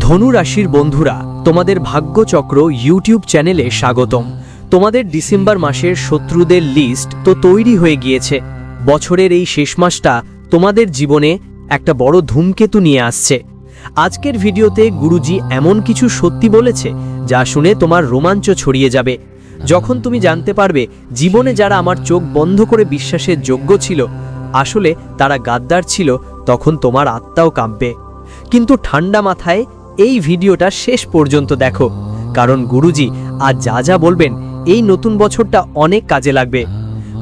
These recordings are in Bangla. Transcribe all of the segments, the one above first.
ধনু রাশির বন্ধুরা, তোমাদের ভাগ্যচক্র ইউটিউব চ্যানেলে স্বাগতম। তোমাদের ডিসেম্বর মাসের শত্রুদের লিস্ট তো তৈরি হয়ে গিয়েছে। বছরের এই শেষ মাসটা তোমাদের জীবনে একটা বড় ধূমকেতু নিয়ে আসছে। আজকের ভিডিওতে গুরুজি এমন কিছু সত্যি বলেছে, যা শুনে তোমার রোমাঞ্চ ছড়িয়ে যাবে। যখন তুমি জানতে পারবে, জীবনে যারা আমার চোখ বন্ধ করে বিশ্বাসের যোগ্য ছিল, আসলে তারা গাদ্দার ছিল, তখন তোমার আত্মাও কাঁপবে। কিন্তু ঠান্ডা মাথায় এই ভিডিওটা শেষ পর্যন্ত দেখো। কারণ গুরুজি আজ যা যা বলবেন, এই নতুন বছরটা অনেক কাজে লাগবে।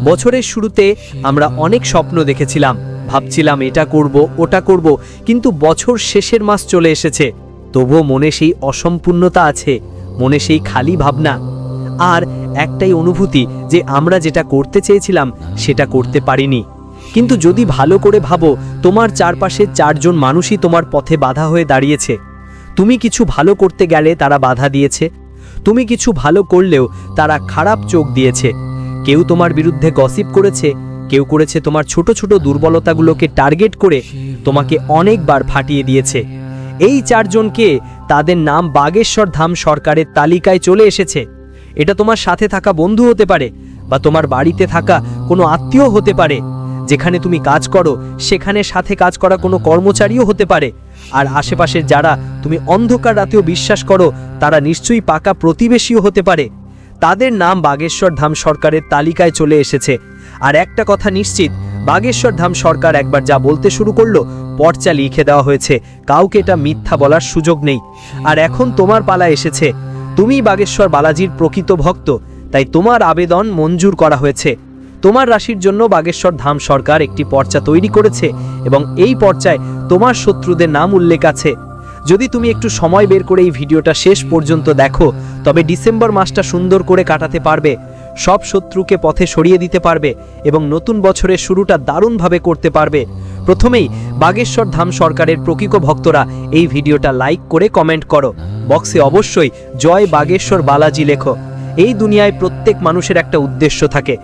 বছরের শুরুতে আমরা অনেক স্বপ্ন দেখেছিলাম। ভাবছিলাম এটা করব, ওটা করব, কিন্তু বছর শেষের মাস চলে এসেছে। তবুও মনে সেই অসম্পূর্ণতা আছে, মনে সেই খালি ভাবনা। আর একটাই অনুভূতি যে আমরা যেটা করতে চেয়েছিলাম, সেটা করতে পারিনি। কিন্তু যদি ভালো করে ভাবো, তোমার চারপাশে চারজন মানুষই তোমার পথে বাধা হয়ে দাঁড়িয়েছে। তুমি কিছু ভালো করতে গেলে তারা বাধা দিয়েছে। তুমি কিছু ভালো করলেও তারা খারাপ চোখ দিয়েছে। কেউ তোমার বিরুদ্ধে গসিপ করেছে, কেউ করেছে তোমার ছোট ছোট দুর্বলতাগুলোকে টার্গেট করে তোমাকে অনেকবার ফাটিয়ে দিয়েছে। এই চারজনকে তাদের নাম বাগেশ্বর ধাম সরকারের তালিকায় চলে এসেছে। এটা তোমার সাথে থাকা বন্ধু হতে পারে বা তোমার বাড়িতে থাকা কোনো আত্মীয় হতে পারে। যেখানে তুমি কাজ করো, সেখানে সাথে কাজ করা কোনো কর্মচারীও হতে পারে। আর আশেপাশের যারা তুমি অন্ধকার রাতেও বিশ্বাস করো, তারা নিশ্চয়ই পাকা প্রতিবেশীও হতে পারে। তাদের নাম বাগেশ্বর ধাম সরকারের তালিকায় চলে এসেছে। আর একটা কথা নিশ্চিত, বাগেশ্বর ধাম সরকার একবার যা বলতে শুরু করল, পর্চা লিখে দেওয়া হয়েছে। কাউকে এটা মিথ্যা বলার সুযোগ নেই। আর এখন তোমার পালা এসেছে। তুমি বাগেশ্বর বালাজির প্রকৃত ভক্ত, তাই তোমার আবেদন মঞ্জুর করা হয়েছে। তোমার রাশির জন্য বাগেশ্বর ধাম সরকার একটি পর্চা তৈরি করেছে এবং এই পর্চায় তোমার শত্রুদের নাম উল্লেখ আছে। যদি তুমি একটু সময় বের করে এই ভিডিওটা শেষ পর্যন্ত দেখো, তবে ডিসেম্বর মাসটা সুন্দর করে কাটাতে পারবে, সব শত্রুকে পথে সরিয়ে দিতে পারবে এবং নতুন বছরের শুরুটা দারুণভাবে করতে পারবে। প্রথমেই বাগেশ্বর ধাম সরকারের প্রকৃত ভক্তরা এই ভিডিওটা লাইক করে কমেন্ট করো। বক্সে অবশ্যই জয় বাগেশ্বর বালাজি লেখো। এই দুনিয়ায় প্রত্যেক মানুষের একটা উদ্দেশ্য থাকে।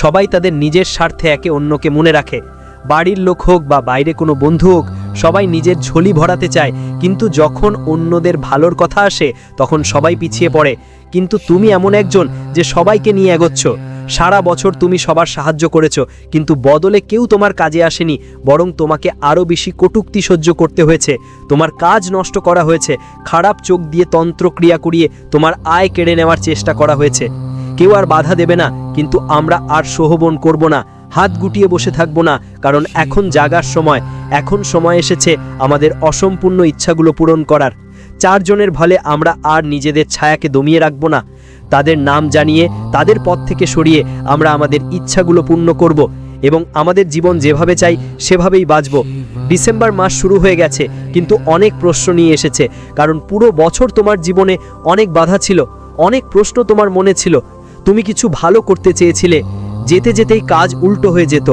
সবাই তাদের নিজের স্বার্থে একে অন্যকে মনে রাখে। বাড়ির লোক হোক বা বাইরে কোনো বন্ধু হোক, সবাই নিজের ঝোলি ভরাতে চায়, কিন্তু যখন অন্যদের ভালোর কথা আসে, তখন সবাই পিছিয়ে পড়ে। কিন্তু তুমি এমন একজন যে সবাইকে নিয়ে এগোচ্ছ। সারা বছর তুমি সবার সাহায্য করেছ, কিন্তু বদলে কেউ তোমার কাজে আসেনি, বরং তোমাকে আরও বেশি কটুক্তি সহ্য করতে হয়েছে। তোমার কাজ নষ্ট করা হয়েছে, খারাপ চোখ দিয়ে তন্ত্রক্রিয়া করিয়ে তোমার আয় কেড়ে নেওয়ার চেষ্টা করা হয়েছে। কেউ আর বাধা দেবে না, কিন্তু আমরা আর সহবন করব না, হাত গুটিয়ে বসে থাকব না, কারণ এখন জাগার সময়, এখন সময় এসেছে আমাদের অসম্পূর্ণ ইচ্ছাগুলো পূরণ করার। চারজনের ফলে আমরা আর নিজেদের ছায়াকে দমিয়ে রাখব না। তাদের নাম জানিয়ে, তাদের পথ থেকে সরিয়ে আমরা আমাদের ইচ্ছাগুলো পূর্ণ করব এবং আমাদের জীবন যেভাবে চাই, সেভাবেই বাঁচব। ডিসেম্বর মাস শুরু হয়ে গেছে, কিন্তু অনেক প্রশ্ন নিয়ে এসেছে, কারণ পুরো বছর তোমার জীবনে অনেক বাধা ছিল, অনেক প্রশ্ন তোমার মনে ছিল তুমি কিছু ভালো করতে চেয়েছিলে, যেতে যেতেই কাজ উল্টো হয়ে যেত।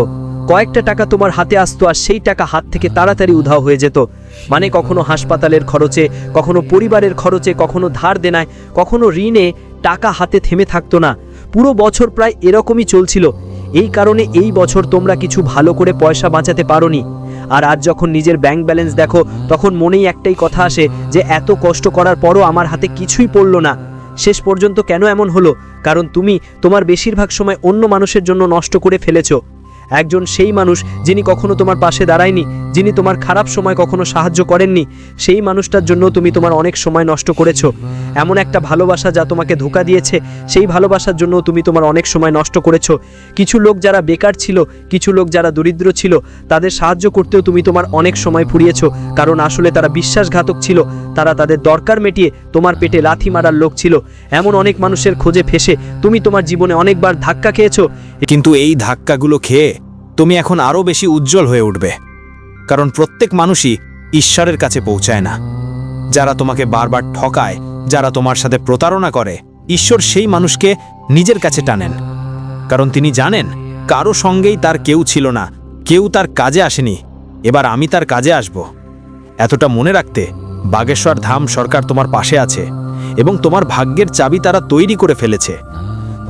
কয়েকটা টাকা তোমার হাতে আসতো আর সেই টাকা হাত থেকে তাড়াতাড়ি উধাও হয়ে যেত। মানে কখনো হাসপাতালের খরচে, কখনো পরিবারের খরচে, কখনো ধার দেনায়, কখনো ঋণে টাকা হাতে থেমে থাকতো না। পুরো বছর প্রায় এরকমই চলছিল। এই কারণে এই বছর তোমরা কিছু ভালো করে পয়সা বাঁচাতে পারোনি। আর আজ যখন নিজের ব্যাংক ব্যালেন্স দেখো, তখন মনেই একটাই কথা আসে যে এত কষ্ট করার পরও আমার হাতে কিছুই পড়ল না। শেষ পর্যন্ত কেন এমন হলো? কারণ তুমি তোমার বেশিরভাগ সময় অন্য মানুষের জন্য নষ্ট করে ফেলেছো। একজন সেই মানুষ যিনি কখনো তোমার পাশে দাঁড়ায়নি, যিনি তোমার খারাপ সময় কখনো সাহায্য করেননি। সেই মানুষটার জন্য তুমি তোমার অনেক সময় নষ্ট করেছ। এমন একটা ভালোবাসা যা তোমাকে ধোকা দিয়েছে, সেই ভালোবাসার জন্য তুমি তোমার অনেক সময় নষ্ট করেছ। কিছু লোক যারা বেকার ছিল, কিছু লোক যারা দরিদ্র ছিল, তাদের সাহায্য করতেও তুমি তোমার অনেক সময় ফুরিয়েছো কারণ আসলে তারা বিশ্বাসঘাতক ছিল। তারা তাদের দরকার মেটিয়ে তোমার পেটে লাথি মারার লোক ছিল। এমন অনেক মানুষের খোঁজে ফেসে তুমি তোমার জীবনে অনেকবার ধাক্কা খেয়েছো। কিন্তু এই ধাক্কাগুলো খেয়ে তুমি এখন আরও বেশি উজ্জ্বল হয়ে উঠবে। কারণ প্রত্যেক মানুষই ঈশ্বরের কাছে পৌঁছায় না। যারা তোমাকে বারবার ঠকায়, যারা তোমার সাথে প্রতারণা করে, ঈশ্বর সেই মানুষকে নিজের কাছে টানেন। কারণ তিনি জানেন, কারও সঙ্গেই তার কেউ ছিল না, কেউ তার কাজে আসেনি। এবার আমি তার কাজে আসব। এতটা মনে রাখতে বাগেশ্বর ধাম সরকার তোমার পাশে আছে এবং তোমার ভাগ্যের চাবি তারা তৈরি করে ফেলেছে।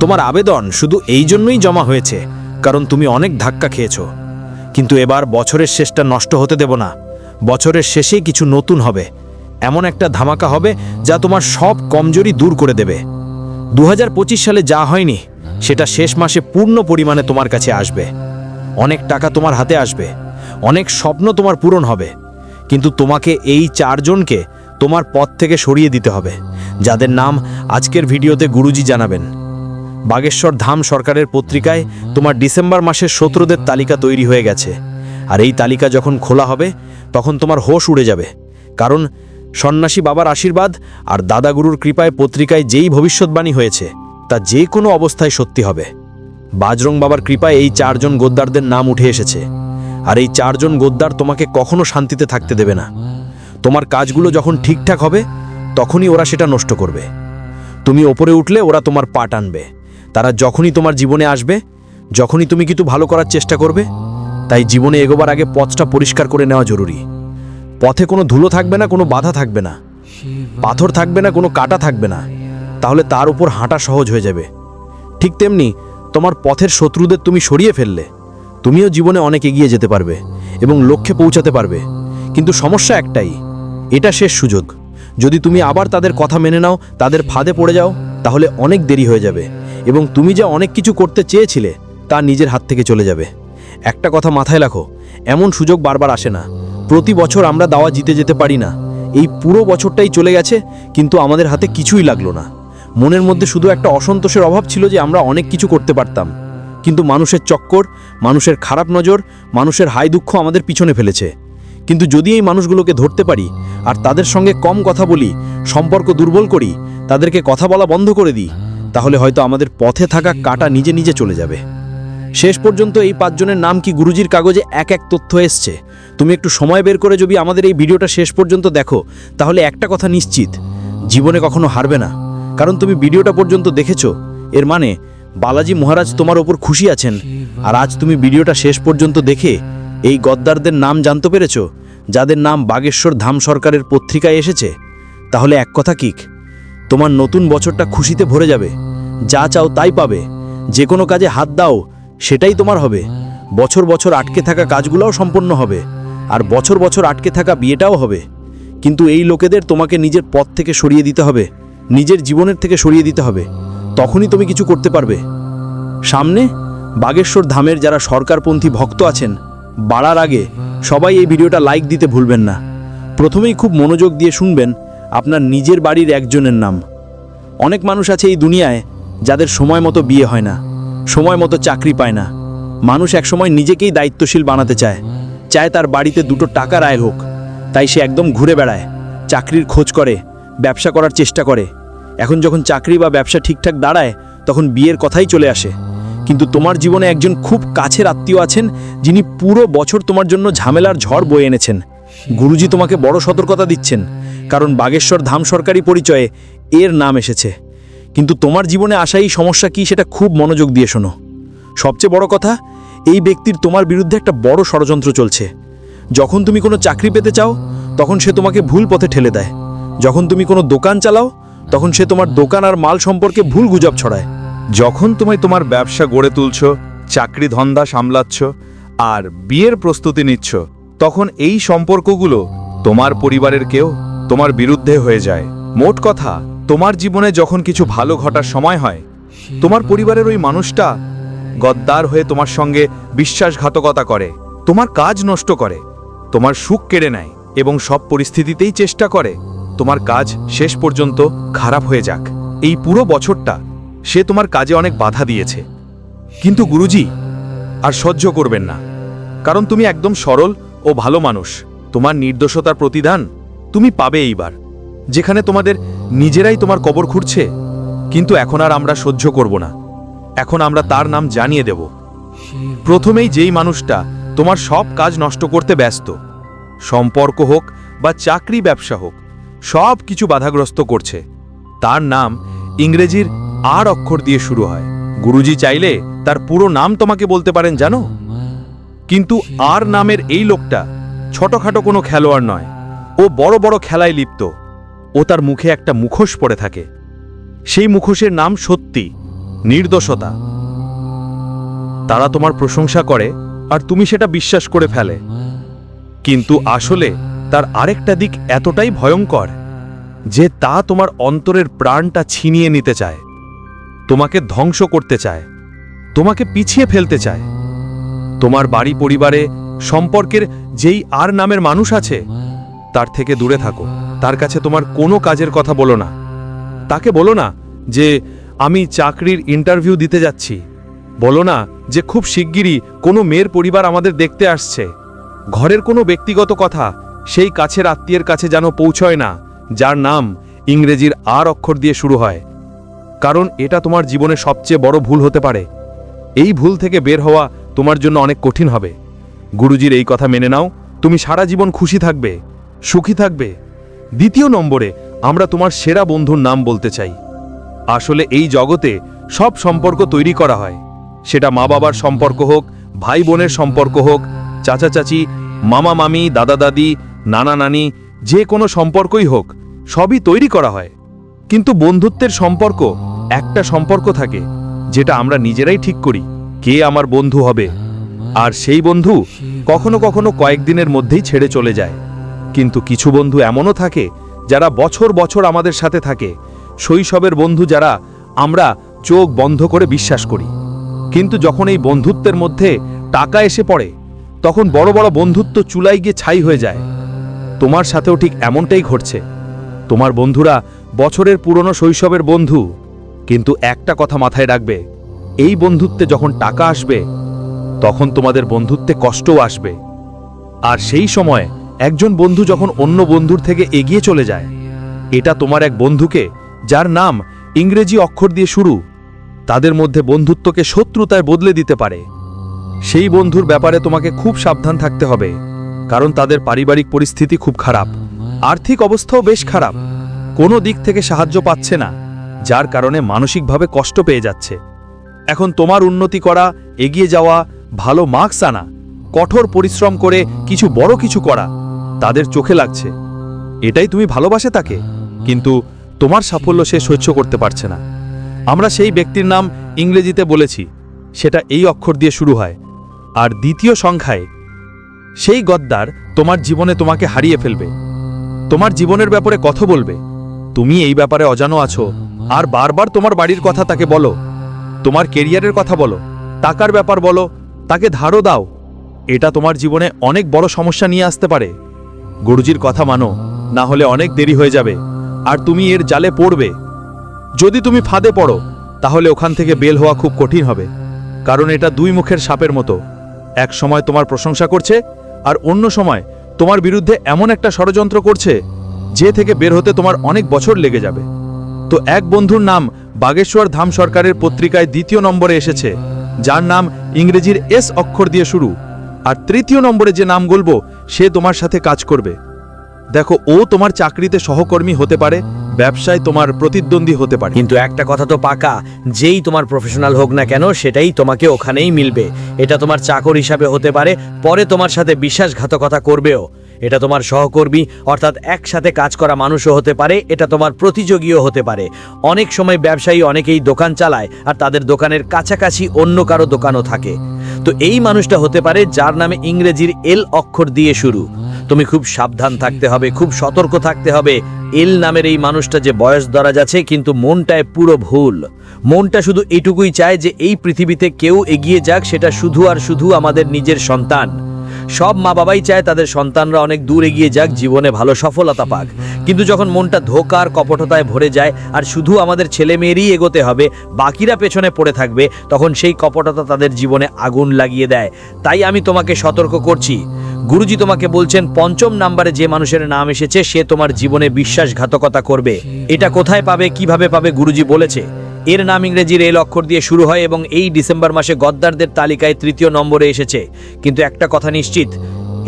তোমার আবেদন শুধু এই জন্যই জমা হয়েছে কারণ তুমি অনেক ধাক্কা খেয়েছো। কিন্তু এবার বছরের শেষটা নষ্ট হতে দেব না। বছরের শেষেই কিছু নতুন হবে। এমন একটা ধামাকা হবে যা তোমার সব কমজোরি দূর করে দেবে। দু হাজার পঁচিশ সালে যা হয়নি, সেটা শেষ মাসে পূর্ণ পরিমাণে তোমার কাছে আসবে। অনেক টাকা তোমার হাতে আসবে। অনেক স্বপ্ন তোমার পূরণ হবে। কিন্তু তোমাকে এই চারজনকে তোমার পথ থেকে সরিয়ে দিতে হবে। যাদের নাম আজকের ভিডিওতে গুরুজি জানাবেন। বাগেশ্বর ধাম সরকারের পত্রিকায় তোমার ডিসেম্বর মাসের শত্রুদের তালিকা তৈরি হয়ে গেছে। আর এই তালিকা যখন খোলা হবে, তখন তোমার হোশ উড়ে যাবে। কারণ সন্ন্যাসী বাবার আশীর্বাদ আর দাদাগুরুর কৃপায় পত্রিকায় যেই ভবিষ্যৎবাণী হয়েছে, তা যে কোনো অবস্থায় সত্যি হবে। বাজরং বাবার কৃপায় এই চারজন গোদ্দারদের নাম উঠে এসেছে। আর এই চারজন গোদ্দার তোমাকে কখনো শান্তিতে থাকতে দেবে না। তোমার কাজগুলো যখন ঠিকঠাক হবে, তখনই ওরা সেটা নষ্ট করবে। তুমি ওপরে উঠলে ওরা তোমার পা টানবে তারা যখনই তোমার জীবনে আসবে, যখনই তুমি কিছু ভালো করার চেষ্টা করবে, তাই জীবনে এগোবার আগে পথটা পরিষ্কার করে নেওয়া জরুরি। পথে কোনো ধুলো থাকবে না, কোনো বাধা থাকবে না। পাথর থাকবে না, কোনো কাটা থাকবে না। তাহলে তার উপর হাঁটা সহজ হয়ে যাবে। ঠিক তেমনি তোমার পথের শত্রুদের তুমি সরিয়ে ফেললে, তুমিও জীবনে অনেক এগিয়ে যেতে পারবে এবং লক্ষ্যে পৌঁছাতে পারবে। কিন্তু সমস্যা একটাই, এটা শেষ সুযোগ। যদি তুমি আবার তাদের কথা মেনে নাও, তাদের ফাঁদে পড়ে যাও, তাহলে অনেক দেরি হয়ে যাবে। এবং তুমি যা অনেক কিছু করতে চেয়েছিলে, তা নিজের হাত থেকে চলে যাবে। একটা কথা মাথায় রাখো, এমন সুযোগ বারবার আসে না। প্রতি বছর আমরা দাওয়া জিতে যেতে পারি না। এই পুরো বছরটাই চলে গেছে, কিন্তু আমাদের হাতে কিছুই লাগল না। মনের মধ্যে শুধু একটা অসন্তোষের অভাব ছিল যে আমরা অনেক কিছু করতে পারতাম। কিন্তু মানুষের চক্কর, মানুষের খারাপ নজর, মানুষের হাই দুঃখ আমাদের পিছনে ফেলেছে। কিন্তু যদি এই মানুষগুলোকে ধরতে পারি, আর তাদের সঙ্গে কম কথা বলি, সম্পর্ক দুর্বল করি, তাদেরকে কথা বলা বন্ধ করে দিই তাহলে হয়তো আমাদের পথে থাকা কাটা নিজে নিজে চলে যাবে। শেষ পর্যন্ত এই পাঁচজনের নাম কি গুরুজির কাগজে এক এক তথ্য এসছে? তুমি একটু সময় বের করে যদি আমাদের এই ভিডিওটা শেষ পর্যন্ত দেখো, তাহলে একটা কথা নিশ্চিত, জীবনে কখনো হারবে না। কারণ তুমি ভিডিওটা পর্যন্ত দেখেছ, এর মানে বালাজি মহারাজ তোমার ওপর খুশি আছেন, আর আজ তুমি ভিডিওটা শেষ পর্যন্ত দেখে এই গদ্দারদের নাম জানতে পেরেছ, যাদের নাম বাগেশ্বর ধাম সরকারের পত্রিকায় এসেছে? তাহলে এক কথা কিক তোমার নতুন বছরটা খুশিতে ভরে যাবে। যা চাও তাই পাবে। যে কোনো কাজে হাত দাও, সেটাই তোমার হবে। বছর বছর আটকে থাকা কাজগুলোও সম্পন্ন হবে। আর বছর বছর আটকে থাকা বিয়েটাও হবে। কিন্তু এই লোকেদের তোমাকে নিজের পথ থেকে সরিয়ে দিতে হবে। নিজের জীবনের থেকে সরিয়ে দিতে হবে। তখনই তুমি কিছু করতে পারবে। সামনে বাগেশ্বর ধামের যারা সরকারপন্থী ভক্ত আছেন, বাড়ার আগে সবাই এই ভিডিওটা লাইক দিতে ভুলবেন না। প্রথমেই খুব মনোযোগ দিয়ে শুনবেন আপনার নিজের বাড়ির একজনের নাম। অনেক মানুষ আছে এই দুনিয়ায় যাদের সময় মতো বিয়ে হয় না, সময় মতো চাকরি পায় না। মানুষ একসময় নিজেকেই দায়িত্বশীল বানাতে চায় চায় তার বাড়িতে দুটো টাকার আয় হোক। তাই সে একদম ঘুরে বেড়ায়, চাকরির খোঁজ করে, ব্যবসা করার চেষ্টা করে। এখন যখন চাকরি বা ব্যবসা ঠিকঠাক দাঁড়ায়, তখন বিয়ের কথাই চলে আসে। কিন্তু তোমার জীবনে একজন খুব কাছের আত্মীয় আছেন, যিনি পুরো বছর তোমার জন্য ঝামেলার ঝড় বয়ে এনেছেন। গুরুজি তোমাকে বড় সতর্কতা দিচ্ছেন। কারণ বাগেশ্বর ধাম সরকারি পরিচয়ে এর নাম এসেছে। কিন্তু তোমার জীবনে আসা এই সমস্যা কি সেটা খুব মনোযোগ দিয়ে শোনো। সবচেয়ে বড় কথা, এই ব্যক্তির তোমার বিরুদ্ধে একটা বড় ষড়যন্ত্র চলছে। যখন তুমি কোনো চাকরি পেতে চাও, তখন সে তোমাকে ভুল পথে ঠেলে দেয়। যখন তুমি কোনো দোকান চালাও, তখন সে তোমার দোকান আর মাল সম্পর্কে ভুল গুজব ছড়ায়। যখন তুমি তোমার ব্যবসা গড়ে তুলছ, চাকরি ধন্দা সামলাচ্ছ আর বিয়ের প্রস্তুতি নিচ্ছ, তখন এই সম্পর্কগুলো তোমার পরিবারের কেউ তোমার বিরুদ্ধে হয়ে যায়। মোট কথা, তোমার জীবনে যখন কিছু ভালো ঘটার সময় হয়, তোমার পরিবারের ওই মানুষটা গদ্দার হয়ে তোমার সঙ্গে বিশ্বাসঘাতকতা করে, তোমার কাজ নষ্ট করে, তোমার সুখ কেড়ে নেয় এবং সব পরিস্থিতিতেই চেষ্টা করে, তোমার কাজ শেষ পর্যন্ত খারাপ হয়ে যাক। এই পুরো বছরটা সে তোমার কাজে অনেক বাধা দিয়েছে। কিন্তু গুরুজি, আর সহ্য করবেন না। কারণ তুমি একদম সরল ও ভালো মানুষ। তোমার নির্দোষতার প্রতিদান তুমি পাবে এইবার। যেখানে তোমাদের নিজেরাই তোমার কবর খুঁড়ছে, কিন্তু এখন আর আমরা সহ্য করব না। এখন আমরা তার নাম জানিয়ে দেব। প্রথমেই যেই মানুষটা তোমার সব কাজ নষ্ট করতে ব্যস্ত, সম্পর্ক হোক বা চাকরি ব্যবসা হোক, সব কিছু বাধাগ্রস্ত করছে। তার নাম ইংরেজির আর অক্ষর দিয়ে শুরু হয়। গুরুজি চাইলে তার পুরো নাম তোমাকে বলতে পারেন, জানো? কিন্তু আর নামের এই লোকটা ছোটখাটো কোনো খেলোয়াড় নয়। ও বড় বড় খেলায় লিপ্ত। ও তার মুখে একটা মুখোশ পড়ে থাকে। সেই মুখোশের নাম সত্যি, নির্দোষতা। তারা তোমার প্রশংসা করে আর তুমি সেটা বিশ্বাস করে ফেলে। কিন্তু আসলে তার আরেকটা দিক এতটাই ভয়ঙ্কর যে তা তোমার অন্তরের প্রাণটা ছিনিয়ে নিতে চায়। তোমাকে ধ্বংস করতে চায়। তোমাকে পিছিয়ে ফেলতে চায়। তোমার বাড়ি পরিবারে সম্পর্কের যেই আর নামের মানুষ আছে তার থেকে দূরে থাকো। তার কাছে তোমার কোনো কাজের কথা বলো না। তাকে বলো না যে, আমি চাকরির ইন্টারভিউ দিতে যাচ্ছি। বলো না যে, খুব শিগগিরই কোনো মেয়ের পরিবার আমাদের দেখতে আসছে। ঘরের কোনো ব্যক্তিগত কথা সেই কাছের আত্মীয়ের কাছে যেন পৌঁছয় না, যার নাম ইংরেজির আর অক্ষর দিয়ে শুরু হয়। কারণ এটা তোমার জীবনে সবচেয়ে বড় ভুল হতে পারে। এই ভুল থেকে বের হওয়া তোমার জন্য অনেক কঠিন হবে। গুরুজির এই কথা মেনে নাও। তুমি সারা জীবন খুশি থাকবে। সুখী থাকবে? দ্বিতীয় নম্বরে, আমরা তোমার সেরা বন্ধুর নাম বলতে চাই। আসলে এই জগতে সব সম্পর্ক তৈরি করা হয়। সেটা মা বাবার সম্পর্ক হোক ভাই বোনের সম্পর্ক হোক চাচা চাচি মামা মামি দাদা দাদি নানা নানি যে কোনো সম্পর্কই হোক, সবই তৈরি করা হয়। কিন্তু বন্ধুত্বের সম্পর্ক একটা সম্পর্ক থাকে, যেটা আমরা নিজেরাই ঠিক করি, কে আমার বন্ধু হবে। আর সেই বন্ধু কখনো কখনো কয়েকদিনের মধ্যেই ছেড়ে চলে যায়। কিন্তু কিছু বন্ধু এমনও থাকে যারা বছর বছর আমাদের সাথে থাকে। শৈশবের বন্ধু যারা আমরা চোখ বন্ধ করে বিশ্বাস করি। কিন্তু যখন এই বন্ধুত্বের মধ্যে টাকা এসে পড়ে, তখন বড় বড় বন্ধুত্ব চুলাই গিয়ে ছাই হয়ে যায়। তোমার সাথেও ঠিক এমনটাই ঘটছে। তোমার বন্ধুরা বছরের পুরনো শৈশবের বন্ধু, কিন্তু একটা কথা মাথায় রাখবে, এই বন্ধুত্বে যখন টাকা আসবে, তখন তোমাদের বন্ধুত্বে কষ্টও আসবে। আর সেই সময় একজন বন্ধু যখন অন্য বন্ধুর থেকে এগিয়ে চলে যায়, এটা তোমার এক বন্ধুকে, যার নাম ইংরেজি অক্ষর দিয়ে শুরু, তাদের মধ্যে বন্ধুত্বকে শত্রুতায় বদলে দিতে পারে। সেই বন্ধুর ব্যাপারে তোমাকে খুব সাবধান থাকতে হবে, কারণ তাদের পারিবারিক পরিস্থিতি খুব খারাপ, আর্থিক অবস্থাও বেশ খারাপ, কোনো দিক থেকে সাহায্য পাচ্ছে না, যার কারণে মানসিকভাবে কষ্ট পেয়ে যাচ্ছে। এখন তোমার উন্নতি করা, এগিয়ে যাওয়া, ভালো মার্কস আনা, কঠোর পরিশ্রম করে কিছু বড় কিছু করা তাদের চোখে লাগছে। এটাই তুমি ভালোবাসে তাকে কিন্তু তোমার সাফল্য সে সহ্য করতে পারছে না। আমরা সেই ব্যক্তির নাম ইংরেজিতে বলেছি সেটা এই অক্ষর দিয়ে শুরু হয়। আর দ্বিতীয় সংখ্যায় সেই গদ্দার তোমার জীবনে তোমাকে হারিয়ে ফেলবে। তোমার জীবনের ব্যাপারে কথা বলবে। তুমি এই ব্যাপারে অজানো আছো। আর বারবার তোমার বাড়ির কথা তাকে বলো। তোমার কেরিয়ারের কথা বলো। টাকার ব্যাপার বলো। তাকে ধারও দাও। এটা তোমার জীবনে অনেক বড় সমস্যা নিয়ে আসতে পারে। গুরুজির কথা মানো, না হলে অনেক দেরি হয়ে যাবে, আর তুমি এর জালে পড়বে। যদি তুমি ফাঁদে পড়ো, তাহলে ওখান থেকে বেল হওয়া খুব কঠিন হবে, কারণ এটা দুই মুখের সাপের মতো। এক সময় তোমার প্রশংসা করছে, আর অন্য সময় তোমার বিরুদ্ধে এমন একটা ষড়যন্ত্র করছে, যে থেকে বের হতে তোমার অনেক বছর লেগে যাবে। তো এক বন্ধুর নাম বাগেশ্বর ধাম সরকারের পত্রিকায় দ্বিতীয় নম্বরে এসেছে, যার নাম ইংরেজির এস অক্ষর দিয়ে শুরু। আর তৃতীয় নম্বরে যে নাম বলব সে তোমার সাথে কাজ করবে। দেখো, ও তোমার চাকরিতে সহকর্মী হতে পারে ব্যবসায় তোমার প্রতিদ্বন্দ্বী হতে পারে। কিন্তু একটা কথা তো পাকা, যেই তোমার প্রফেশনাল হোক না কেন, সেটাই তোমাকে ওখানেই মিলবে। এটা তোমার চাকর হিসাবে হতে পারে, পরে তোমার সাথে বিশ্বাসঘাতকতা করবেও। এটা তোমার সহকর্মী, অর্থাৎ একসাথে কাজ করা মানুষও হতে পারে, এটা তোমার প্রতিযোগীও হতে পারে। অনেক সময় ব্যবসায়ী অনেকেই দোকান চালায়, আর তাদের দোকানের কাছাকাছি অন্য কারও দোকানও থাকে। তো এই মানুষটা হতে পারে, যার নামে ইংরেজির এল অক্ষর দিয়ে শুরু। তুমি খুব সাবধান থাকতে হবে, খুব সতর্ক থাকতে হবে। এল নামের এই মানুষটা যে বয়স দরাজ আছে কিন্তু মনটায় পুরো ভুল। মনটা শুধু এটুকুই চায় যে এই পৃথিবীতে কেউ এগিয়ে যাক, সেটা শুধু আর শুধু আমাদের নিজের সন্তান। সব মা বাবাই চায় তাদের সন্তানরা অনেক দূর এগিয়ে যাক, জীবনে ভালো সফলতা পাক। কিন্তু যখন মনটা ধোকার, কপটতায় ভরে যায়, আর শুধু আমাদের ছেলে মেয়েরই এগোতে হবে, বাকিরা পেছনে পড়ে থাকবে, তখন সেই কপটতা তাদের জীবনে আগুন লাগিয়ে দেয়। তাই আমি তোমাকে সতর্ক করছি। গুরুজি তোমাকে বলছেন, পঞ্চম নাম্বারে যে মানুষের নাম এসেছে, সে তোমার জীবনে বিশ্বাসঘাতকতা করবে। এটা কোথায় পাবে, কীভাবে পাবে, গুরুজি বলেছে। এর নাম ইংরেজির এল অক্ষর দিয়ে শুরু হয় এবং এই ডিসেম্বর মাসে গদ্দারদের তালিকায় তৃতীয় নম্বরে এসেছে। কিন্তু একটা কথা নিশ্চিত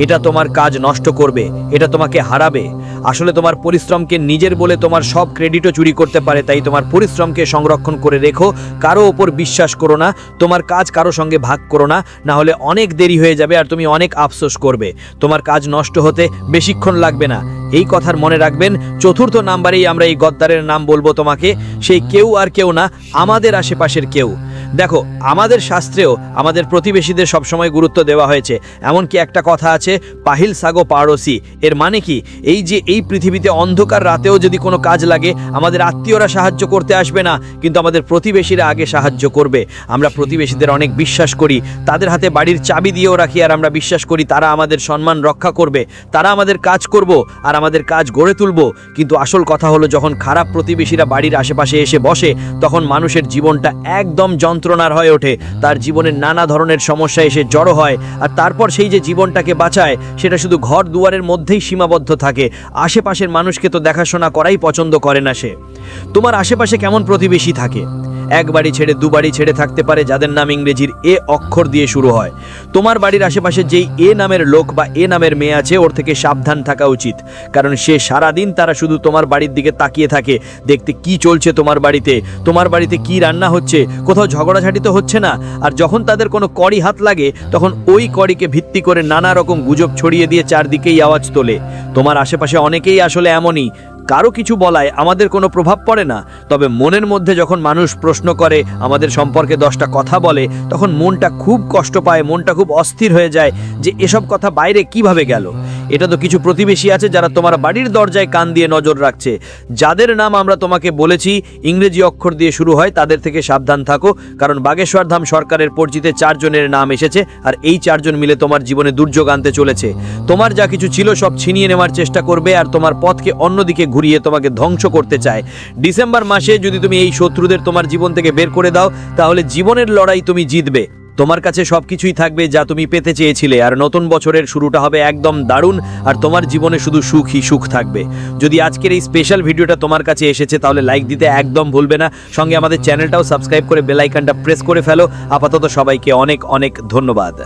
এটা তোমার কাজ নষ্ট করবে, এটা তোমাকে হারাবে। আসলে তোমার পরিশ্রমকে নিজের বলে তোমার সব ক্রেডিটও চুরি করতে পারে, তাই তোমার পরিশ্রমকে সংরক্ষণ করে রেখো। কারও ওপর বিশ্বাস করো না, তোমার কাজ কারও সঙ্গে ভাগ করো না না হলে অনেক দেরি হয়ে যাবে আর তুমি অনেক আফসোস করবে। তোমার কাজ নষ্ট হতে বেশিক্ষণ লাগবে না। এই কথার মনে রাখবেন, চতুর্থ নাম্বারেই আমরা এই গদ্দারের নাম বলব তোমাকে। সেই কেউ আর কেউ না, আমাদের আশেপাশের কেউ। দেখো, আমাদের শাস্ত্রেও আমাদের প্রতিবেশীদের সবসময় গুরুত্ব দেওয়া হয়েছে। এমনকি একটা কথা আছে, পাহিল সাগো পারসি। এর মানে কি? এই যে এই পৃথিবীতে অন্ধকার রাতেও যদি কোনো কাজ লাগে, আমাদের আত্মীয়রা সাহায্য করতে আসবে না, কিন্তু আমাদের প্রতিবেশীরা আগে সাহায্য করবে। আমরা প্রতিবেশীদের অনেক বিশ্বাস করি, তাদের হাতে বাড়ির চাবি দিয়েও রাখি, আর আমরা বিশ্বাস করি তারা আমাদের সম্মান রক্ষা করবে, তারা আমাদের কাজ করব, আর আমাদের কাজ গড়ে তুলব। কিন্তু আসল কথা হলো, যখন খারাপ প্রতিবেশীরা বাড়ির আশেপাশে এসে বসে, তখন মানুষের জীবনটা একদম যন্ত্রণার হয়ে ওঠে। তার জীবনের নানা ধরনের সমস্যা এসে জড়ো হয় আর তারপর সেই যে জীবনটাকে বাঁচায়, সেটা শুধু ঘর দুয়ারের মধ্যেই সীমাবদ্ধ থাকে। আশেপাশের মানুষকে তো দেখাশোনা করাই পছন্দ করে না সে। তোমার আশেপাশে কেমন প্রতিবেশী থাকে? এক বাড়ি ছেড়ে দু বাড়ি ছেড়ে থাকতে পারে যাদের নাম ইংরেজির এ অক্ষর দিয়ে শুরু হয়। তোমার বাড়ির আশেপাশে যেই এ নামের লোক বা এ নামের মেয়ে আছে, ওর থেকে সাবধান থাকা উচিত। কারণ সে সারাদিন তারা শুধু তোমার বাড়ির দিকে তাকিয়ে থাকে। দেখতে কি চলছে তোমার বাড়িতে? তোমার বাড়িতে কি রান্না হচ্ছে? কোথাও ঝগড়াঝাটি তো হচ্ছে না? আর যখন তাদের কোনো কড়ি হাত লাগে, তখন ওই কড়িকে ভিত্তি করে নানা রকম গুজব ছড়িয়ে দিয়ে চারদিকেই আওয়াজ তোলে। তোমার আশেপাশে অনেকেই আসলে এমনই। কারও কিছু বলায় আমাদের কোনো প্রভাব পড়ে না। তবে মনের মধ্যে যখন মানুষ প্রশ্ন করে, আমাদের সম্পর্কে দশটা কথা বলে, তখন মনটা খুব কষ্ট পায়, মনটা খুব অস্থির হয়ে যায় যে এসব কথা বাইরে কীভাবে গেল। এটা তো কিছু প্রতিবেশী আছে যারা তোমার বাড়ির দরজায় কান দিয়ে নজর রাখছে। যাদের নাম আমরা তোমাকে বলেছি, ইংরেজি অক্ষর দিয়ে শুরু হয়, তাদের থেকে সাবধান থাকো, কারণ বাগেশ্বর ধাম সরকারের পরিচিতে চারজনের নাম এসেছে, আর এই চারজন মিলে তোমার জীবনে দুর্যোগ আনতে চলেছে। তোমার যা কিছু ছিল সব ছিনিয়ে নেওয়ার চেষ্টা করবে, আর তোমার পথকে অন্যদিকে ঘুরিয়ে তোমাকে ধ্বংস করতে চায়। ডিসেম্বর মাসে যদি তুমি এই শত্রুদের তোমার জীবন থেকে বের করে দাও, তাহলে জীবনের লড়াই তুমি জিতবে। তোমার কাছে সবকিছুই থাকবে যা তুমি পেতে চেয়েছিলে, আর নতুন বছরের শুরুটা হবে একদম দারুণ, আর তোমার জীবনে শুধু সুখই সুখ থাকবে। যদি আজকের এই স্পেশাল ভিডিওটা তোমার কাছে এসেছে, তাহলে লাইক দিতে একদম ভুলবে না। সঙ্গে আমাদের চ্যানেলটাও সাবস্ক্রাইব করে বেলাইকানটা প্রেস করে ফেলো। আপাতত সবাইকে অনেক অনেক ধন্যবাদ।